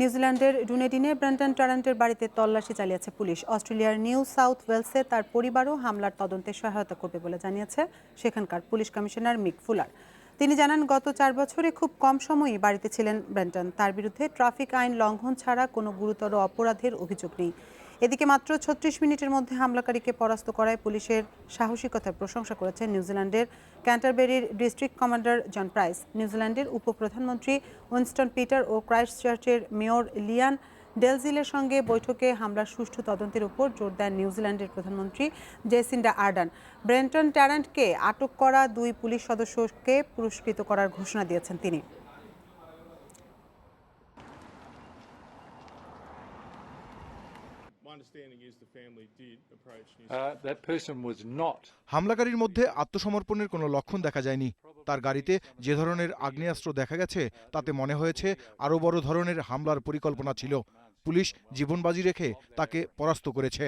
নিউজিল্যান্ডের ডুনেডিনে ব্র্যান্টন টারান্টের বাড়িতে তল্লাশি চালিয়েছে পুলিশ। অস্ট্রেলিয়ার নিউ সাউথ ওয়েলসে তার পরিবারও হামলার তদন্তে সহায়তা করবে বলে জানিয়েছে সেখানকার পুলিশ কমিশনার মিক ফুলার। তিনি জানান, গত চার বছরে খুব কম সময়ই বাড়িতে ছিলেন ব্র্যান্টন তার বিরুদ্ধে ট্রাফিক আইন লঙ্ঘন ছাড়া কোনো গুরুতর অপরাধের অভিযোগ নেই। এদিকে মাত্র ছত্রিশ মিনিটের মধ্যে হামলাকারীকে পরাস্ত করায় পুলিশের সাহসিকতার প্রশংসা করেছেন নিউজিল্যান্ডের ক্যান্টারবেরির ডিস্ট্রিক্ট কমান্ডার জন প্রাইস। নিউজিল্যান্ডের উপপ্রধানমন্ত্রী উইনস্টন পিটার ও ক্রাইস্ট চার্চের মেয়র লিয়ান ডেলজিলের সঙ্গে বৈঠকে হামলার সুষ্ঠু তদন্তের উপর জোর দেন নিউজিল্যান্ডের প্রধানমন্ত্রী জেসিন্ডা আর্ডান। ব্রেন্টন ট্যারান্টকে আটক করা দুই পুলিশ সদস্যকে পুরস্কৃত করার ঘোষণা দিয়েছেন তিনি। Uh, হামলাকারীর মধ্যে আত্মসমর্পণের কোনো লক্ষণ দেখা যায়নি। তার গাড়িতে যে ধরনের আগ্নেয়াস্ত্র দেখা গেছে, তাতে মনে হয়েছে আরও বড় ধরনের হামলার পরিকল্পনা ছিল। পুলিশ জীবনবাজি রেখে তাকে পরাস্ত করেছে।